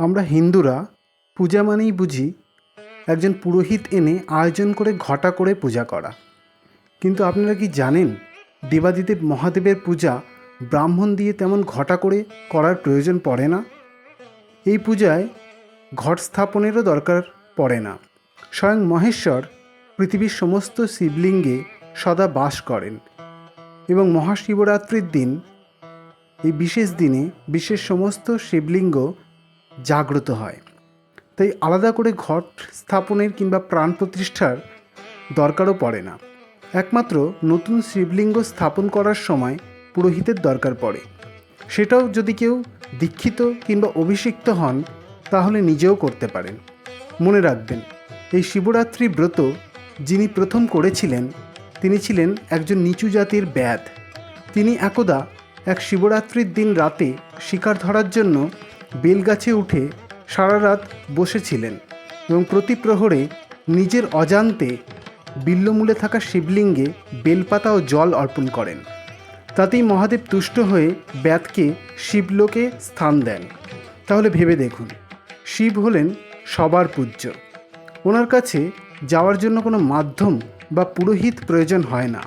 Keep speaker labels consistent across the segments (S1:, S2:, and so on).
S1: আমরা হিন্দুরা পূজা মানেই বুঝি একজন পুরোহিত এনে আয়োজন করে ঘটা করে পূজা করা। কিন্তু আপনারা কি জানেন দেবাদিদেব মহাদেবের পূজা ব্রাহ্মণ দিয়ে তেমন ঘটা করে করার প্রয়োজন পড়ে না? এই পূজায় ঘট স্থাপনেরও দরকার পড়ে না। স্বয়ং মহেশ্বর পৃথিবীর সমস্ত শিবলিঙ্গে সদা বাস করেন এবং মহাশিবরাত্রির দিন, এই বিশেষ দিনে বিশেষ সমস্ত শিবলিঙ্গ জাগ্রত হয়। তাই আলাদা করে ঘট স্থাপনের কিংবা প্রাণ প্রতিষ্ঠার দরকারও পড়ে না। একমাত্র নতুন শিবলিঙ্গ স্থাপন করার সময় পুরোহিতের দরকার পড়ে। সেটাও যদি কেউ দীক্ষিত কিংবা অভিষিক্ত হন, তাহলে নিজেও করতে পারেন। মনে রাখবেন, এই শিবরাত্রি ব্রত যিনি প্রথম করেছিলেন, তিনি ছিলেন একজন নিচু জাতির ব্যাধ। তিনি একদা এক শিবরাত্রির দিন রাতে শিকার ধরার জন্য বেলগাছে উঠে সারা রাত বসেছিলেন এবং প্রতি প্রহরে নিজের অজান্তে বিল্লমূলে থাকা শিবলিঙ্গে বেলপাতা ও জল অর্পণ করেন। তাতেই মহাদেব তুষ্ট হয়ে ব্যাতকে শিবলোকে স্থান দেন। তাহলে ভেবে দেখুন, শিব হলেন সবার পূজ্য। ওনার কাছে যাওয়ার জন্য কোনো মাধ্যম বা পুরোহিত প্রয়োজন হয় না।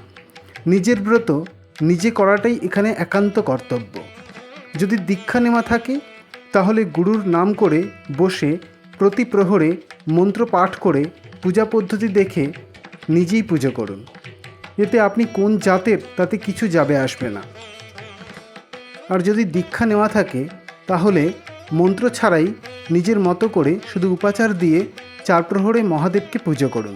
S1: নিজের ব্রত নিজে করাটাই এখানে একান্ত কর্তব্য। যদি দীক্ষা নেওয়া থাকে তাহলে গুরুর নাম করে বসে প্রতি প্রহরে মন্ত্র পাঠ করে পূজা পদ্ধতি দেখে নিজেই পুজো করুন। এতে আপনি কোন জাতের তাতে কিছু যাবে আসবে না। আর যদি দীক্ষা নেওয়া থাকে, তাহলে মন্ত্র ছাড়াই নিজের মতো করে শুধু উপাচার দিয়ে চার প্রহরে মহাদেবকে পুজো করুন।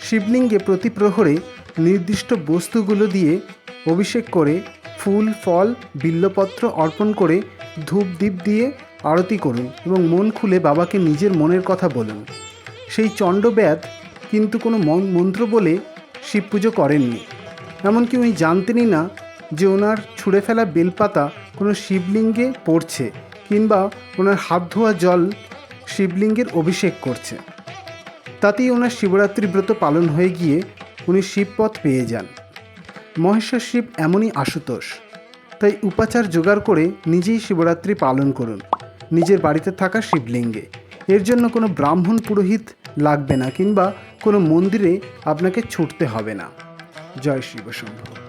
S1: শিবলিঙ্গে প্রতি প্রহরে নির্দিষ্ট বস্তুগুলো দিয়ে অভিষেক করে ফুল, ফল, বিল্লপত্র অর্পণ করে ধূপ দ্বীপ দিয়ে আরতি করুন এবং মন খুলে বাবাকে নিজের মনের কথা বলুন। সেই চণ্ডব্যাধ কিন্তু কোনো মন- মন্ত্র বলে শিব পুজো করেননি। এমনকি উনি জানতেনই না যে ওনার ছুঁড়ে ফেলা বেলপাতা কোনো শিবলিঙ্গে পড়ছে কিংবা ওনার হাত ধোয়া জল শিবলিঙ্গের অভিষেক করছে। তাতেই ওনার শিবরাত্রি ব্রত পালন হয়ে গিয়ে উনি শিবপথ পেয়ে যান। মহেশ্বর শিব এমনই আশুতোষ, তাই উপাচার জোগাড় করে নিজেই শিবরাত্রি পালন করুন। নিজের বাড়িতে থাকা শিবলিঙ্গে। এর জন্য কোনো ব্রাহ্মণ পুরোহিত লাগবে না কিংবা কোনো মন্দিরে আপনাকে ছুটতে হবে না। জয় শিবশম্ভু